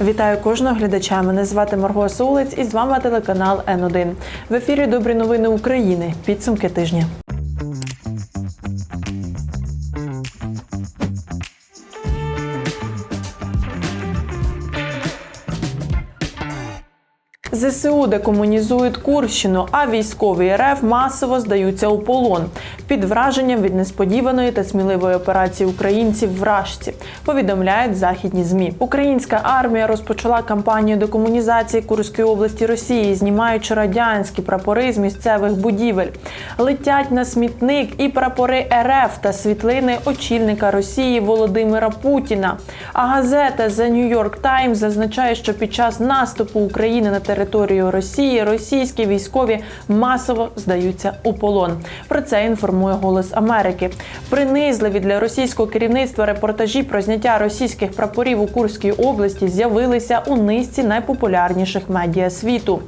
Вітаю кожного глядача. Мене звати Марго Сулець і з вами телеканал Н1. В ефірі Добрі новини України. Підсумки тижня. ЗСУ декомунізують Курщину, а військові РФ масово здаються у полон під враженням від несподіваної та сміливої операції українців в Рашці. Повідомляють західні змі. Українська армія розпочала кампанію декомунізації Курської області Росії, знімаючи радянські прапори з місцевих будівель. Летять на смітник і прапори РФ та світлини очільника Росії Володимира Путіна. А газета The New York Times зазначає, що під час наступу України на територію Росії російські військові масово здаються у полон. Про це інформує Голос Америки. Принизливі для російського керівництва репортажі про зняття російських прапорів у Курській області з'явилися у низці найпопулярніших медіа світу.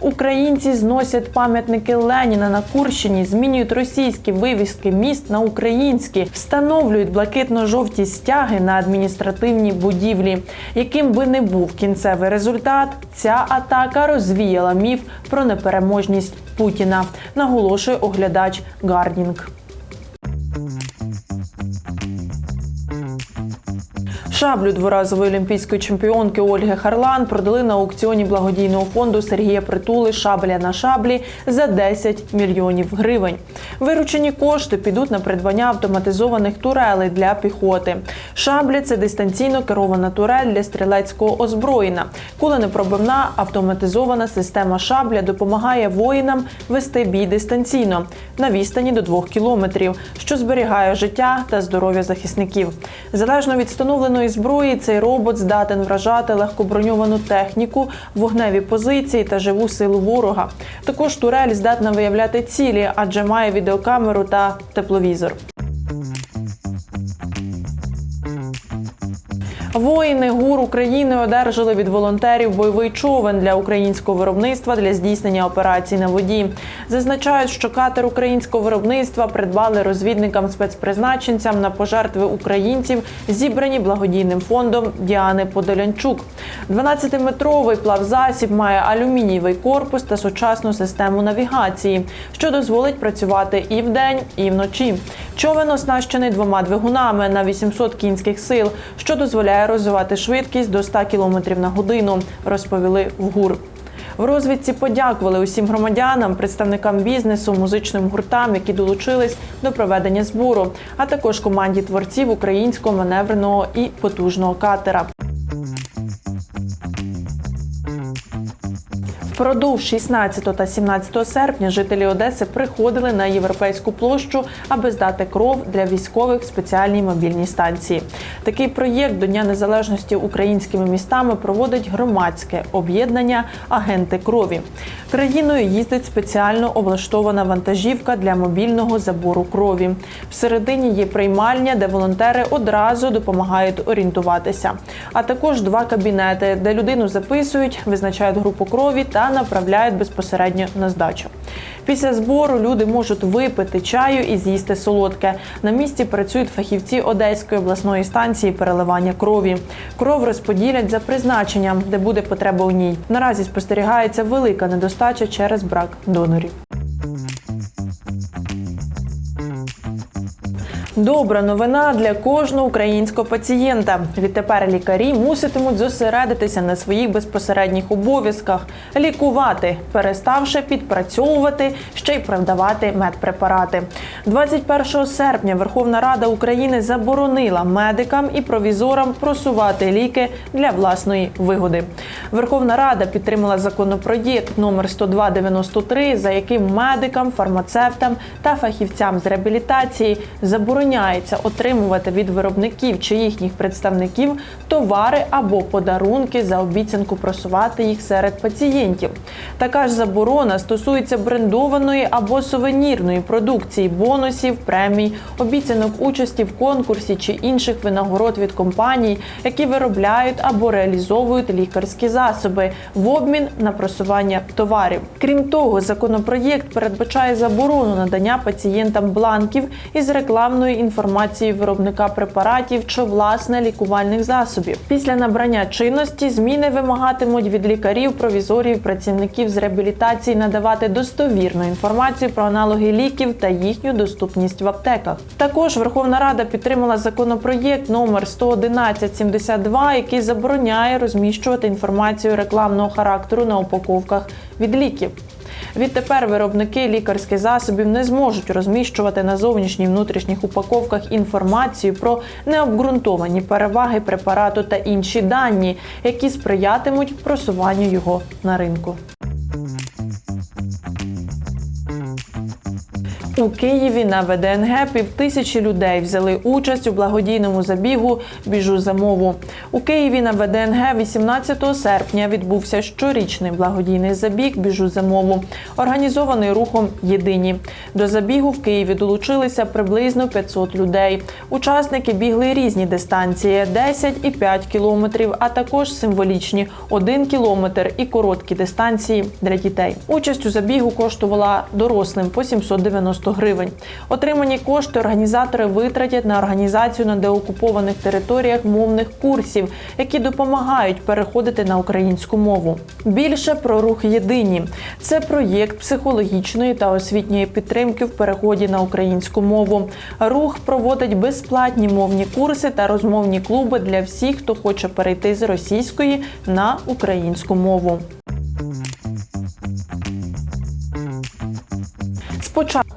Українці зносять пам'ятники Леніна на Курщині, змінюють російські вивіски міст на українські, встановлюють блакитно-жовті стяги на адміністративні будівлі. Яким би не був кінцевий результат, ця атака розвіяла міф про непереможність Путіна, наголошує оглядач Гардінг. Шаблю дворазової олімпійської чемпіонки Ольги Харлан продали на аукціоні благодійного фонду Сергія Притули Шабля на шаблі за 10 мільйонів гривень. Виручені кошти підуть на придбання автоматизованих турелей для піхоти. Шабля це дистанційно керована турель для стрілецького озброєння. Куленепробивна автоматизована система шабля допомагає воїнам вести бій дистанційно на відстані до 2 кілометрів, що зберігає життя та здоров'я захисників. Залежно від встановленої зброї, цей робот здатен вражати легкоброньовану техніку, вогневі позиції та живу силу ворога. Також турель здатна виявляти цілі, адже має відеокамеру та тепловізор. Воїни ГУР України одержали від волонтерів бойовий човен для українського виробництва для здійснення операцій на воді. Зазначають, що катер українського виробництва придбали розвідникам спецпризначенцям на пожертви українців, зібрані благодійним фондом Діани Подолянчук. 12-метровий плавзасіб має алюмінієвий корпус та сучасну систему навігації, що дозволить працювати і вдень, і вночі. Човен оснащений двома двигунами на 800 кінських сил, що дозволяє розвивати швидкість до 100 км на годину, розповіли в ГУР. В розвідці подякували усім громадянам, представникам бізнесу, музичним гуртам, які долучились до проведення збору, а також команді творців українського маневреного і потужного катера. Впродовж 16 та 17 серпня жителі Одеси приходили на європейську площу, аби здати кров для військових в спеціальній мобільній станції. Такий проєкт до Дня Незалежності українськими містами проводить громадське об'єднання Агенти крові. Країною їздить спеціально облаштована вантажівка для мобільного забору крові. Всередині є приймальня, де волонтери одразу допомагають орієнтуватися. А також два кабінети, де людину записують, визначають групу крові та направляють безпосередньо на здачу. Після збору люди можуть випити чаю і з'їсти солодке. На місці працюють фахівці Одеської обласної станції переливання крові. Кров розподілять за призначенням, де буде потреба у ній. Наразі спостерігається велика недостача через брак донорів. Добра новина для кожного українського пацієнта. Відтепер лікарі муситимуть зосередитися на своїх безпосередніх обов'язках, лікувати, переставши підпрацьовувати, ще й продавати медпрепарати. 21 серпня Верховна Рада України заборонила медикам і провізорам просувати ліки для власної вигоди. Верховна Рада підтримала законопроєкт номер 10293, за яким медикам, фармацевтам та фахівцям з реабілітації забороняється отримувати від виробників чи їхніх представників товари або подарунки за обіцянку просувати їх серед пацієнтів. Така ж заборона стосується брендованої або сувенірної продукції, бонусів, премій, обіцянок участі в конкурсі чи інших винагород від компаній, які виробляють або реалізовують лікарські засоби в обмін на просування товарів. Крім того, законопроєкт передбачає заборону надання пацієнтам бланків із рекламною інформацією виробника препаратів чи власне лікувальних засобів. Після набрання чинності зміни вимагатимуть від лікарів, провізорів, працівників з реабілітації надавати достовірну інформацію про аналоги ліків та їхню доступність в аптеках. Також Верховна Рада підтримала законопроєкт номер 11172, який забороняє розміщувати інформацію рекламного характеру на упаковках від ліків. Відтепер виробники лікарських засобів не зможуть розміщувати на зовнішніх внутрішніх упаковках інформацію про необґрунтовані переваги препарату та інші дані, які сприятимуть просуванню його на ринку. У Києві на ВДНГ півтисячі людей взяли участь у благодійному забігу Біжу за мову. У Києві на ВДНГ 18 серпня відбувся щорічний благодійний забіг Біжу за мову, організований рухом Єдині. До забігу в Києві долучилися приблизно 500 людей. Учасники бігли різні дистанції 10 і 5 кілометрів, а також символічні 1 кілометр і короткі дистанції для дітей. Участь у забігу коштувала дорослим по 790 гривень. Отримані кошти організатори витратять на організацію на деокупованих територіях мовних курсів, які допомагають переходити на українську мову. Більше про рух єдині це проєкт психологічної та освітньої підтримки в переході на українську мову. Рух проводить безплатні мовні курси та розмовні клуби для всіх, хто хоче перейти з російської на українську мову.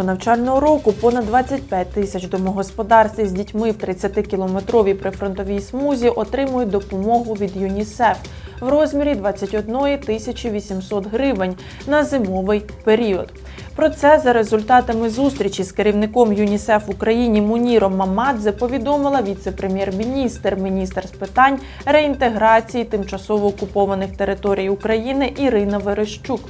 Початку навчального року понад 25 тисяч домогосподарств з дітьми в 30-кілометровій прифронтовій смузі отримують допомогу від ЮНІСЕФ в розмірі 21 тисячі 800 гривень на зимовий період. Про це за результатами зустрічі з керівником ЮНІСЕФ в Україні Муніром Мамадзе повідомила віце-прем'єр-міністр, міністр з питань реінтеграції тимчасово окупованих територій України Ірина Верещук.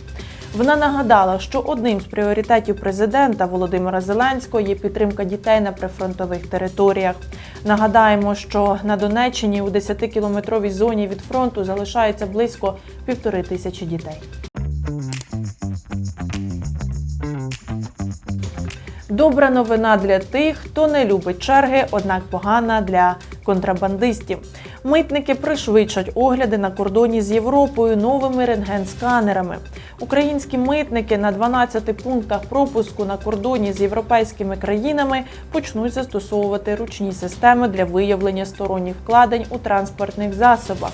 Вона нагадала, що одним з пріоритетів президента Володимира Зеленського є підтримка дітей на прифронтових територіях. Нагадаємо, що на Донеччині у 10-кілометровій зоні від фронту залишається близько півтори тисячі дітей. Добра новина для тих, хто не любить черги, однак погана для контрабандистів. Митники пришвидшать огляди на кордоні з Європою новими рентген-сканерами. Українські митники на 12 пунктах пропуску на кордоні з європейськими країнами почнуть застосовувати ручні системи для виявлення сторонніх вкладень у транспортних засобах.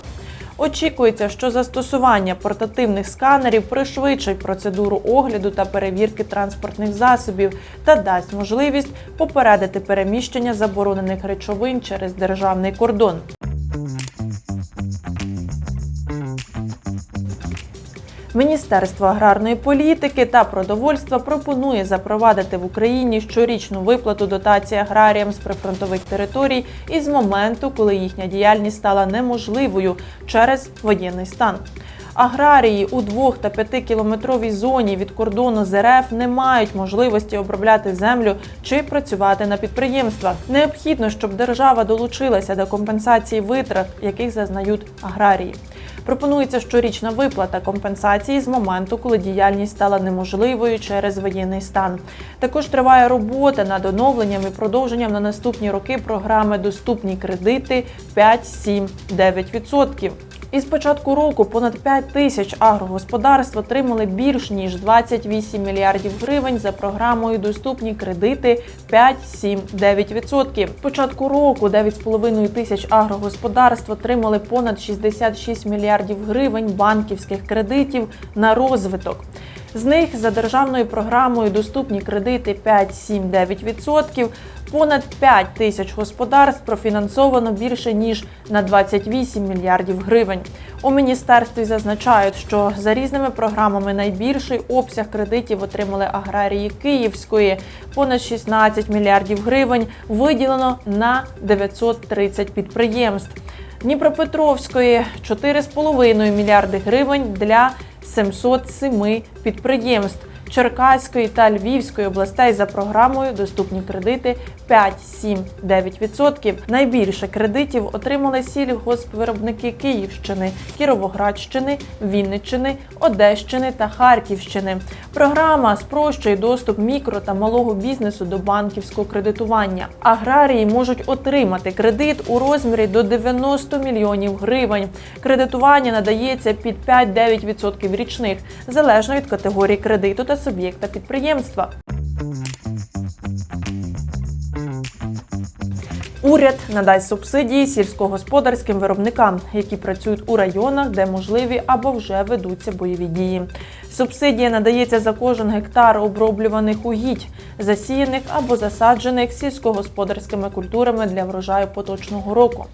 Очікується, що застосування портативних сканерів пришвидшить процедуру огляду та перевірки транспортних засобів та дасть можливість попередити переміщення заборонених речовин через державний кордон. Міністерство аграрної політики та продовольства пропонує запровадити в Україні щорічну виплату дотації аграріям з прифронтових територій із моменту, коли їхня діяльність стала неможливою через воєнний стан. Аграрії у 2 та 5 кілометровій зоні від кордону з РФ не мають можливості обробляти землю чи працювати на підприємствах. Необхідно, щоб держава долучилася до компенсації витрат, яких зазнають аграрії. Пропонується щорічна виплата компенсації з моменту, коли діяльність стала неможливою через воєнний стан. Також триває робота над оновленням і продовженням на наступні роки програми Доступні кредити 5, 7, 9%. Із початку року понад 5 тисяч агрогосподарств отримали більш ніж 28 мільярдів гривень за програмою Доступні кредити 5, 7, 9%. З початку року 9,5 тисяч агрогосподарств отримали понад 66 мільярдів гривень банківських кредитів на розвиток. З них за державною програмою доступні кредити 5, 7, 9%. Понад 5 тисяч господарств профінансовано більше ніж на 28 мільярдів гривень. У міністерстві зазначають, що за різними програмами найбільший обсяг кредитів отримали аграрії Київської понад 16 мільярдів гривень. Виділено на 930 підприємств. Дніпропетровської 4,5 мільярди гривень для 707 підприємств. Черкаської та Львівської областей за програмою Доступні кредити 5, 7, 9%. Найбільше кредитів отримали сільгоспвиробники Київщини, Кіровоградщини, Вінниччини, Одещини та Харківщини. Програма спрощує доступ мікро та малого бізнесу до банківського кредитування. Аграрії можуть отримати кредит у розмірі до 90 мільйонів гривень. Кредитування надається під 5-9% річних, залежно від категорії кредиту та суб'єкта підприємства. Уряд надасть субсидії сільськогосподарським виробникам, які працюють у районах, де можливі або вже ведуться бойові дії. Субсидія надається за кожен гектар оброблюваних угідь, засіяних або засаджених сільськогосподарськими культурами для врожаю поточного року.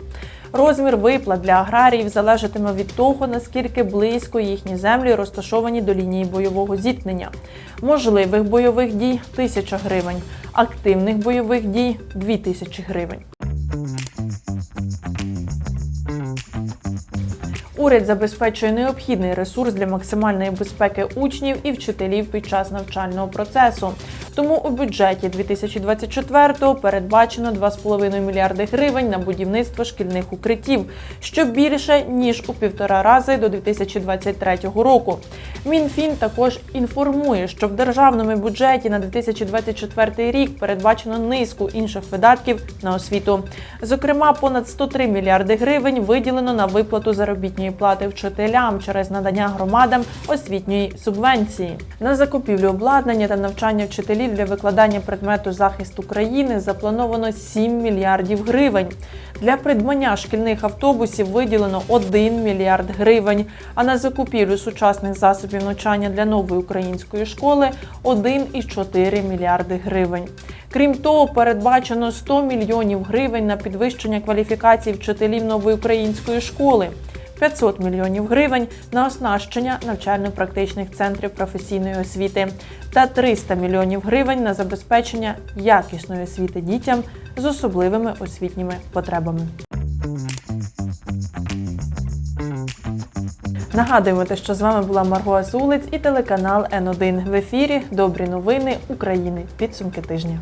Розмір виплат для аграріїв залежатиме від того, наскільки близько їхні землі розташовані до лінії бойового зіткнення. Можливих бойових дій 1000 гривень, активних бойових дій 2000 гривень. Уряд забезпечує необхідний ресурс для максимальної безпеки учнів і вчителів під час навчального процесу. Тому у бюджеті 2024-го передбачено 2,5 мільярди гривень на будівництво шкільних укриттів, що більше ніж у півтора рази до 2023 року. Мінфін також інформує, що в державному бюджеті на 2024 рік передбачено низку інших видатків на освіту. Зокрема, понад 103 мільярди гривень виділено на виплату заробітної плати вчителям через надання громадам освітньої субвенції. На закупівлю обладнання та навчання вчителів для викладання предмету захист України заплановано 7 мільярдів гривень. Для придбання шкільних автобусів виділено 1 мільярд гривень, а на закупівлю сучасних засобів навчання для нової української школи 1,4 мільярди гривень. Крім того, передбачено 100 мільйонів гривень на підвищення кваліфікації вчителів нової української школи. 500 мільйонів гривень на оснащення навчально-практичних центрів професійної освіти та 300 мільйонів гривень на забезпечення якісної освіти дітям з особливими освітніми потребами. Нагадуємо, що з вами була Марго Азулець і телеканал Н1 в ефірі Добрі новини України. Підсумки тижня.